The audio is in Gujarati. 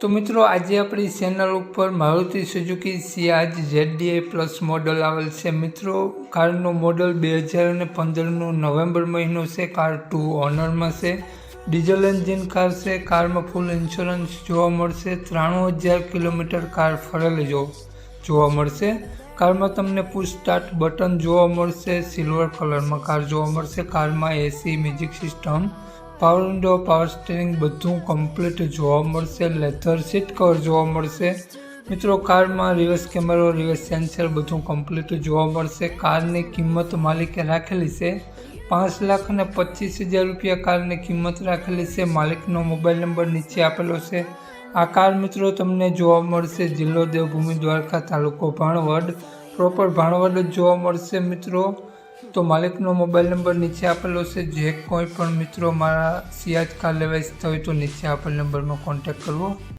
તો મિત્રો, આજે આપણી ચેનલ ઉપર Maruti Suzuki Ciaz ZDA plus model આવેલ છે. મિત્રો કારનું મોડલ બે હજાર અને પંદરનું નવેમ્બર મહિનો છે. કાર ટુ ઓનરમાં છે. ડીઝલ એન્જિન કાર છે. કારમાં ફૂલ ઇન્સ્યોરન્સ જોવા મળશે. ત્રાણું હજાર કિલોમીટર કાર ફરેલી જોવા મળશે. કારમાં તમને પુશ સ્ટાર્ટ બટન જોવા મળશે. સિલ્વર કલરમાં કાર જોવા મળશે. કારમાં AC music system power window power steering બધું કમ્પ્લીટ જોવા મળશે. લેધર સીટ કવર જોવા મળશે. મિત્રો, કારમાં રિવર્સ કેમેરો રિવર્સ સેન્સર બધું કમ્પ્લીટ જોવા મળશે. કારની કિંમત માલિકે રાખેલી છે. પાંચ લાખ અને પચીસ હજાર રૂપિયા કારની કિંમત રાખેલી છે. માલિકનો મોબાઈલ નંબર નીચે આપેલો છે. આ કાર મિત્રો તમને જોવા મળશે. જિલ્લો દેવભૂમિ દ્વારકા તાલુકો ભાણવડ. પ્રોપર ભાણવડ જ જોવા મળશે મિત્રો. તો માલિકનો મોબાઈલ નંબર નીચે આપેલો છે. જે કોઈ પણ મિત્રો મારા સિયાજ કાર લેવાય હોય તો નીચે આપેલ નંબરમાં કોન્ટેક્ટ કરવો.